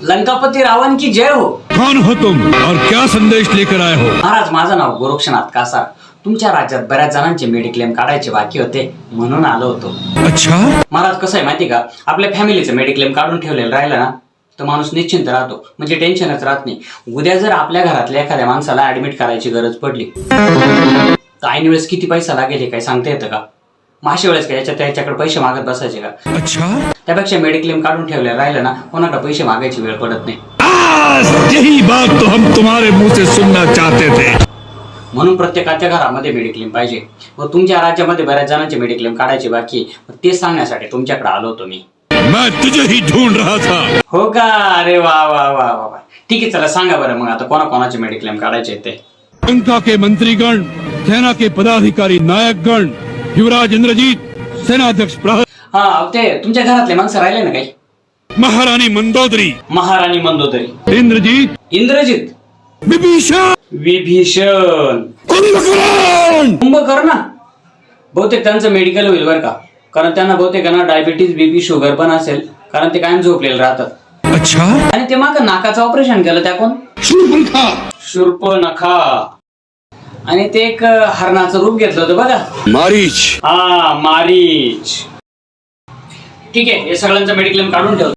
लंकापती रावण की जय हो. कौन हो तुम और क्या संदेश लेकर आए हो? महाराज माझं नाव गोरक्षनाथ कासार. तुमच्या राज्यात बऱ्याच जणांचे मेडिक्लेम काढायचे बाकी होते म्हणून आलो होतो. अच्छा? महाराज कसं आहे माहिती का? आपल्या फॅमिलीचं मेडिक्लेम काढून ठेवलेलं राहिलं ना तर माणूस निश्चिंत राहतो. म्हणजे टेन्शनच राहत नाही. उद्या जर आपल्या घरातल्या एखाद्या माणसाला ऍडमिट करायची गरज पडली तर ऐन वेळेस किती पैसा लागेल हे काही सांगता येतं का? माशे वेळेस का याच्या त्याच्याकडे पैसे मागत बसायचे का? अच्छा. त्यापेक्षा मेडिक्लेम काढून ठेवलेलं राहिलं ना कोणाकडे पैसे मागायची वेळ पडत नाही. यही बात तो हम तुम्हारे मुंह से सुनना चाहते थे. म्हणून प्रत्येकाच्या घरामध्ये मेडिक्लेम पाहिजे. व तुमच्या राज्यामध्ये बऱ्याच जणांचे मेडिक्लेम काढायचे बाकी आहे. तेच सांगण्यासाठी तुमच्याकडे आलो होतो मी मैं तुझे ही ढूंढ रहा था. हो का? अरे वा वा वा वा वा. ठीक आहे चला सांगा बरं मग आता कोणा कोणाचे मेडिक्लेम काढायचे ते. लंका के मंत्रीगण सेना के पदाधिकारी नायकगण युवराज इंद्रजीत सेनाध्यक्ष प्रहर हा ते तुमच्या घरातले माणसं राहिले ना काही? महारानी मंदोदरी. महाराणी मंदोदरी. इंद्रजीत. इंद्रजित? विभीषण. विभीषण. कुंभकर्ण. कुंभकर्ण? ना बहुतेक त्यांचं मेडिकल होईल बरं का. कारण त्यांना बहुतेक आहे ना डायबिटीज बीपी शुगर पण असेल. कारण ते कायम झोपलेले राहतात. अच्छा. आणि ते माग नाकाचं ऑपरेशन केलं त्या कोण? शूर्पणखा शुर्प नखा आणि ते एक हरणाचं रूप घेतलं होतं बघा. मारीच. हा मारीच. ठीक आहे हे सगळ्यांचं मेडिक्लेम काढून ठेव